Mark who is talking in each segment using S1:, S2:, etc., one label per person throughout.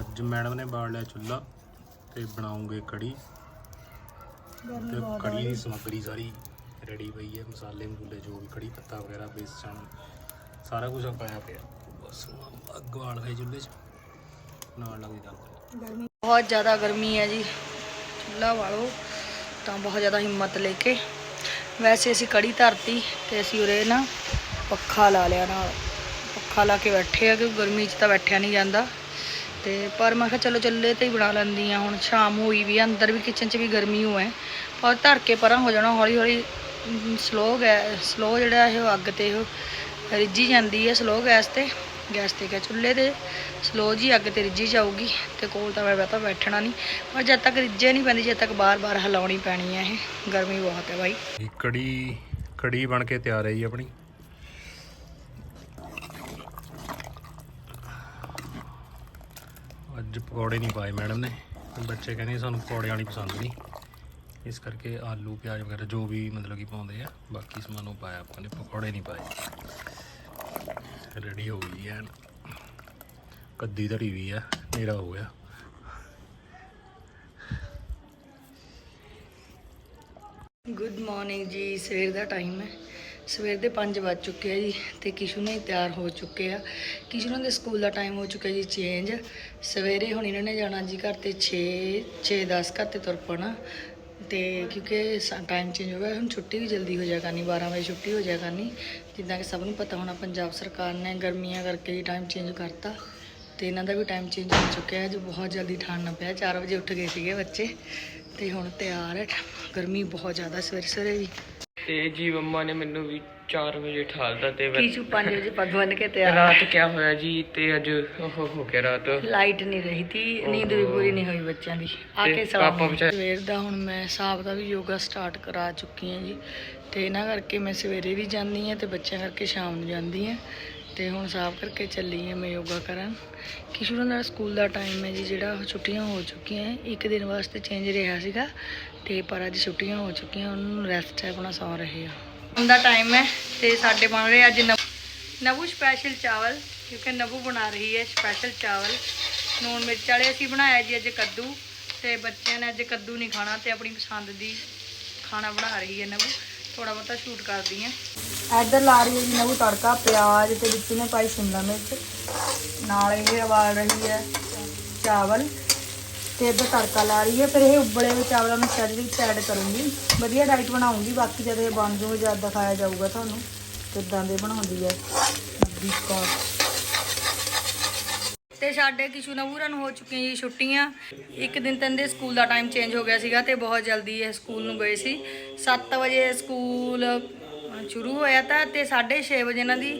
S1: ਅੱਜ ਮੈਡਮ ਨੇ ਬਾੜ ਲਿਆ ਚੁੱਲ੍ਹਾ ਤੇ ਬਣਾਉਂਗੇ ਕੜੀ। ਤੇ ਕੜੀ ਦੀ ਸਮੱਗਰੀ ਸਾਰੀ ਰੈਡੀ ਪਈ ਹੈ ਮਸਾਲੇ ਮਸੂਲੇ ਜੋ ਵੀ ਕੜੀ ਪੱਤਾ ਵਗੈਰਾ ਬੇਸਣ ਸਾਰਾ ਕੁਝ ਪਾਇਆ ਪਿਆ। ਬਸ ਹੁਣ ਅੱਗ ਵਾਲ ਹੈ ਚੁੱਲ੍ਹੇ 'ਚ। ਨਾਲ ਲੱਗ ਜਾਂਦਾ।
S2: ਬਹੁਤ ਜ਼ਿਆਦਾ ਗਰਮੀ ਹੈ ਜੀ। ਚੁੱਲ੍ਹਾ ਵਾਲੋ ਤਾਂ ਬਹੁਤ ਜ਼ਿਆਦਾ ਹਿੰਮਤ ਲੈ ਕੇ। ਵੈਸੇ ਅਸੀਂ ਕੜੀ ਧਰਤੀ ਤੇ ਅਸੀਂ ਉਰੇ ਨਾ ਪੱਖਾ ਲਾ ਲਿਆ ਨਾਲ। ਪੱਖਾ ਲਾ ਕੇ ਬੈਠੇ ਆ ਕਿ ਗਰਮੀ 'ਚ ਤਾਂ ਬੈਠਿਆ ਨਹੀਂ ਜਾਂਦਾ। ਤੇ ਪਰ ਮੈਂ ਕਿਹਾ ਚਲੋ ਚੱਲੇ ਤੇ ਹੀ ਬਣਾ ਲੈਂਦੀ ਆ ਹੁਣ, ਸ਼ਾਮ ਹੋਈ ਵੀ ਆ, ਅੰਦਰ ਵੀ ਕਿਚਨ 'ਚ ਵੀ ਗਰਮੀ ਹੋ ਪਰ ਧਰ ਕੇ ਪਰਾਂ ਹੋ ਜਾਣਾ, ਹੌਲੀ ਹੌਲੀ ਸਲੋ ਗੈਸ ਸਲੋ ਜਿਹੜਾ ਇਹ ਅੱਗ ਤੇ ਇਹ ਰਿੱਝੀ ਜਾਂਦੀ ਹੈ ਸਲੋ ਗੈਸ ਤੇ। ਗੈਸ ਤੇ ਕਿਆ ਚੁੱਲ੍ਹੇ ਤੇ ਸਲੋ ਜੀ ਅੱਗ ਤੇ ਰਿੱਝੀ ਜਾਊਗੀ ਤੇ ਕੋਲ ਤਾਂ ਮੈਂ ਤਾਂ ਬੈਠਣਾ ਨਹੀਂ ਪਰ ਜਦ ਤੱਕ ਰਿੱਝੇ ਨਹੀਂ ਪੈਂਦੀ, ਜਦ ਤੱਕ ਬਾਰ-ਬਾਰ ਹਿਲਾਉਣੀ ਪੈਣੀ ਹੈ ਇਹ, ਗਰਮੀ ਬਹੁਤ ਹੈ ਬਾਈ।
S1: ਕੜੀ ਕੜੀ ਬਣ ਕੇ ਤਿਆਰ ਹੈ ਜੀ ਆਪਣੀ। ਅੱਜ ਪਕੌੜੇ ਨਹੀਂ ਪਾਏ ਮੈਡਮ ਨੇ ਬੱਚੇ ਕਹਿੰਦੇ ਸਾਨੂੰ ਪਕੌੜੇ ਵਾਲੀ ਪਸੰਦ ਨਹੀਂ। ਇਸ ਕਰਕੇ ਆਲੂ, ਪਿਆਜ਼ ਵਗੈਰਾ ਜੋ ਵੀ ਮਤਲਬ ਕਿ ਪਾਉਂਦੇ ਆ, ਬਾਕੀ ਸਮਾਨ ਉਹ ਪਾਇਆ ਆਪਾਂ ਨੇ, ਪਕੌੜੇ ਨਹੀਂ ਪਾਏ। ਰੈਡੀ ਹੋ ਗਈ ਐਨ। ਕੱਦੀ ਧੜੀ ਵੀ ਆ, ਹਨੇਰਾ ਹੋ ਗਿਆ।
S2: ਗੁੱਡ ਮਾਰਨਿੰਗ ਜੀ, ਸਵੇਰ ਦਾ ਟਾਈਮ ਹੈ। ਸਵੇਰ ਦੇ 5 ਵੱਜ ਚੁੱਕੇ ਆ ਜੀ ਤੇ ਕਿਸ਼ੂ ਨੇ ਤਿਆਰ ਹੋ ਚੁੱਕੇ ਆ। ਕਿਸ਼ੂ ਨੂੰ ਦੇ ਸਕੂਲ ਦਾ ਟਾਈਮ ਹੋ ਚੁੱਕਿਆ ਜੀ ਚੇਂਜ ਸਵੇਰੇ ਹੁਣ ਇਹਨਾਂ ਨੇ ਜਾਣਾ ਜੀ ਘਰ ਤੇ 6 6 10 ਘਰ ਤੇ ਤੁਰ ਪਣਾ ਤੇ ਕਿਉਂਕਿ ਟਾਈਮ ਚੇਂਜ ਹੋ ਗਿਆ, ਹੁਣ ਛੁੱਟੀ ਵੀ ਜਲਦੀ ਹੋ ਜਾਇਆ ਕਰਨੀ 12 ਵਜੇ ਛੁੱਟੀ ਹੋ ਜਾਇਆ ਕਰਨੀ। ਜਿੱਦਾਂ ਕਿ ਸਭ ਨੂੰ ਪਤਾ ਹੋਣਾ, ਪੰਜਾਬ ਸਰਕਾਰ ਨੇ ਗਰਮੀਆਂ ਕਰਕੇ ਹੀ ਟਾਈਮ ਚੇਂਜ ਕਰਤਾ। ਤੇ ਇਹਨਾਂ ਦਾ ਵੀ ਟਾਈਮ ਚੇਂਜ ਹੋ ਚੁੱਕਿਆ ਹੈ ਜੋ, ਬਹੁਤ ਜਲਦੀ ਠੰਡ ਪਿਆ 4 ਵਜੇ ਉੱਠ ਗਏ ਸੀਗੇ ਬੱਚੇ। ਤੇ ਹੁਣ ਤਿਆਰ ਹੈ, ਗਰਮੀ ਬਹੁਤ ਜ਼ਿਆਦਾ ਸਵੇਰੇ ਸਵੇਰੇ ਵੀ।
S3: ਤੇ ਜੀ ਮੰਮਾ ਨੇ ਮੈਨੂੰ ਵੀ 4 ਵਜੇ ਠਾਲਦਾ ਤੇ ਮੈਂ-
S2: ਕੀਚੂ 5 ਵਜੇ ਪੱਗ ਬੰਨ ਕੇ ਤਿਆਰ
S3: ਰਾਤ ਕਿਆ ਹੋਇਆ ਜੀ? ਤੇ ਅੱਜ ਉਹ ਹੋ ਗਿਆ ਰਾਤ।
S2: ਲਾਈਟ ਨਹੀਂ ਰਹੀ ਤੀ ਨੀਂਦ ਵੀ ਪੂਰੀ ਨਹੀਂ ਹੋਈ ਬੱਚਿਆਂ ਦੀ। ਆ
S3: ਤੇ
S2: ਕੇ
S3: ਪਾਪਾ ਵਿਚਾਰੇ-
S2: ਸਵੇਰ ਦਾ ਹੁਣ ਮੈਂ ਹਿਸਾਬ ਦਾ ਵੀ ਯੋਗਾ ਸਟਾਰਟ ਕਰਾ ਚੁੱਕੀ ਹਾਂ ਜੀ। ਤੇ ਇਹਨਾਂ ਕਰਕੇ ਮੈਂ ਸਵੇਰੇ ਵੀ ਜਾਂਦੀ ਹਾਂ ਤੇ ਬੱਚਿਆਂ ਕਰਕੇ ਸ਼ਾਮ ਨੂੰ ਜਾਂਦੀ ਹਾਂ। ਤੇ ਹੁਣ ਸਾਫ਼ ਕਰਕੇ ਚੱਲੀ ਹਾਂ ਮੈਂ ਯੋਗਾ ਕਰਨ। ਕਿਸ਼ੋਰ ਨਾਲ ਸਕੂਲ ਦਾ ਟਾਈਮ ਹੈ ਜੀ, ਜਿਹੜਾ ਉਹ ਛੁੱਟੀਆਂ ਹੋ ਚੁੱਕੀਆਂ ਇੱਕ ਦਿਨ ਵਾਸਤੇ ਚੇਂਜ ਰਿਹਾ ਸੀਗਾ ਤੇ ਪਰ ਅੱਜ ਛੁੱਟੀਆਂ ਹੋ ਚੁੱਕੀਆਂ, ਉਹਨਾਂ ਨੂੰ ਰੈਸਟ ਹੈ, ਆਪਣਾ ਸੌ ਰਹੇ ਆ ਹੁਣ ਦਾ ਟਾਈਮ ਹੈ ਤੇ ਸਾਡੇ ਬਣ ਰਹੇ ਅੱਜ ਨਵ- ਨਵੂ ਸਪੈਸ਼ਲ ਚਾਵਲ, ਕਿਉਂਕਿ ਨਵੂ ਬਣਾ ਰਹੀ ਹੈ ਸਪੈਸ਼ਲ ਚਾਵਲ। ਨੂਣ ਮਿਰਚ ਵਾਲੇ ਅਸੀਂ ਬਣਾਇਆ ਜੀ ਅੱਜ ਕੱਦੂ ਤੇ ਬੱਚਿਆਂ ਨੇ ਅੱਜ ਕੱਦੂ ਨਹੀਂ ਖਾਣਾ ਤੇ ਆਪਣੀ ਪਸੰਦ ਦੀ ਖਾਣਾ ਬਣਾ ਰਹੀ ਹੈ ਨਵੂ। ਥੋੜਾ ਬਹੁਤਾ ਸ਼ੂਟ ਕਰਦੀ ਆ ਇੱਧਰ ਲਾ ਰਹੀ ਹੈ ਜੀ ਨਵੂ ਤੜਕਾ, ਪਿਆਜ਼ ਤੇ ਵਿੱਚ ਨੇ ਪਾਈ ਸ਼ਿਮਲਾ ਮਿਰਚ। ਨਾਲ ਇਹ ਉਬਾਲ ਰਹੀ ਹੈ ਚਾਵਲ। ਤੇ ਇੱਧਰ ਤੜਕਾ ਲਾ ਰਹੀ ਹੈ। ਫਿਰ ਇਹ ਉਬਲੇ ਹੋਏ ਚਾਵਲਾਂ ਨੂੰ ਸ਼ੈਡ ਵਿੱਚ ਐਡ ਕਰੂੰਗੀ। ਵਧੀਆ ਡਾਈਟ ਬਣਾਉਂਗੀ। ਬਾਕੀ ਜਦ ਇਹ ਬਣ ਜੂਗੇ, ਜਦ ਦਿਖਾਇਆ ਜਾਊਗਾ ਤੁਹਾਨੂੰ ਕਿੱਦਾਂ ਦੇ ਬਣਾਉਂਦੀ ਹੈ। ਨੱਬੀ ਕੌਰ ਤੇ ਸਾਡੇ ਕਿਸ਼ੂ ਨਵੂਰਾਂ ਨੂੰ ਹੋ ਚੁੱਕੀਆਂ ਜੀ ਛੁੱਟੀਆਂ। ਇੱਕ ਦਿਨ ਤਾਂ ਸਕੂਲ ਦਾ ਟਾਈਮ ਚੇਂਜ ਹੋ ਗਿਆ ਸੀਗਾ ਤੇ ਬਹੁਤ ਜਲਦੀ ਇਹ ਸਕੂਲ ਨੂੰ ਗਏ ਸੀ। 7 ਵਜੇ ਸਕੂਲ ਸ਼ੁਰੂ ਹੋਇਆ ਤਾਂ ਤੇ 6:30 ਵਜੇ ਇਹਨਾਂ ਦੀ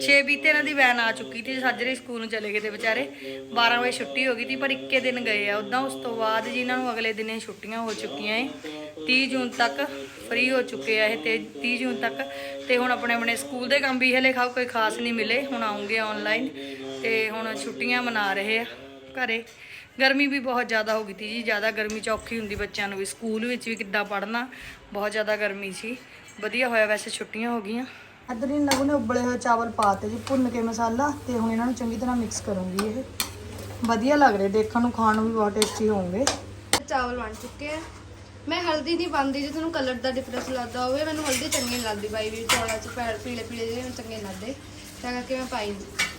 S2: 6 ਬੀਤੇ ਇਹਨਾਂ ਦੀ ਵੈਨ ਆ ਚੁੱਕੀ ਸੀ ਸਾਜਰੇ ਸਕੂਲ ਨੂੰ ਚਲੇ ਗਏ ਤੇ ਵਿਚਾਰੇ। 12 ਵਜੇ ਛੁੱਟੀ ਹੋ ਗਈ ਸੀ, ਪਰ ਇੱਕੇ ਦਿਨ ਗਏ ਆ। ਉਦਾਂ ਉਸ ਤੋਂ ਬਾਅਦ ਜੀ ਇਹਨਾਂ ਨੂੰ ਅਗਲੇ ਦਿਨੇ ਛੁੱਟੀਆਂ ਹੋ ਚੁੱਕੀਆਂ ਏ। 30 ਜੂਨ ਤੱਕ ਫ੍ਰੀ ਹੋ ਚੁੱਕੇ ਆ ਇਹ ਤੇ 30 ਜੂਨ ਤੱਕ। ਤੇ ਹੁਣ ਆਪਣੇ ਆਪਣੇ ਸਕੂਲ ਦੇ ਕੰਮ ਵੀ ਹਲੇ ਖਾ ਕੋਈ ਖਾਸ ਨਹੀਂ ਮਿਲੇ। ਹੁਣ ਆਉਂਗੇ ਆਨਲਾਈਨ ਤੇ ਹੁਣ ਛੁੱਟੀਆਂ ਮਨਾ ਰਹੇ ਆ। ਘਰੇ। ਗਰਮੀ ਵੀ ਬਹੁਤ ਜ਼ਿਆਦਾ ਹੋ ਗਈ ਸੀ ਜੀ। ਜ਼ਿਆਦਾ ਗਰਮੀ ਚ ਔਖੀ ਹੁੰਦੀ ਬੱਚਿਆਂ ਨੂੰ ਵੀ। ਸਕੂਲ ਵਿੱਚ ਵੀ ਕਿੱਦਾਂ ਪੜ੍ਹਨਾ ਬਹੁਤ ਜ਼ਿਆਦਾ ਗਰਮੀ ਸੀ। ਵਧੀਆ ਹੋਇਆ ਵੈਸੇ ਛੁੱਟੀਆਂ ਹੋ ਗਈਆਂ। ਇੱਧਰ ਹੀ ਨਗੂ ਨੇ ਉਬਲੇ ਹੋਏ ਚਾਵਲ ਪਾਤੇ ਜੀ ਭੁੰਨ ਕੇ ਮਸਾਲਾ ਤੇ ਹੁਣ ਇਹਨਾਂ ਨੂੰ ਚੰਗੀ ਤਰ੍ਹਾਂ ਮਿਕਸ ਕਰੂੰਗੀ ਇਹ। ਵਧੀਆ ਲੱਗ ਰਹੇ ਦੇਖਣ ਨੂੰ ਖਾਣ ਨੂੰ ਵੀ ਬਹੁਤ ਟੇਸਟੀ ਹੋਣਗੇ।
S4: ਚਾਵਲ ਬਣ ਚੁੱਕੇ ਆ। ਮੈਂ ਹਲਦੀ ਨਹੀਂ ਪਾਉਂਦੀ ਜੇ ਤੁਹਾਨੂੰ ਕਲਰ ਦਾ ਡਿਫਰੈਂਸ ਲੱਗਦਾ ਹੋਵੇ। ਮੈਨੂੰ ਹਲਦੀ ਚੰਗੀ ਨਹੀਂ ਲੱਗਦੀ ਬਾਈ ਵੀ ਚੌਲਾਂ ਚ ਪੈਰ ਪੀਲੇ ਪੀਲੇ ਜਿਹੇ ਮੈਨੂੰ ਚੰਗੇ ਲੱਗਦੇ। ਤਾਂ ਕਰਕੇ ਮੈਂ ਪਾਈ ਨੀ।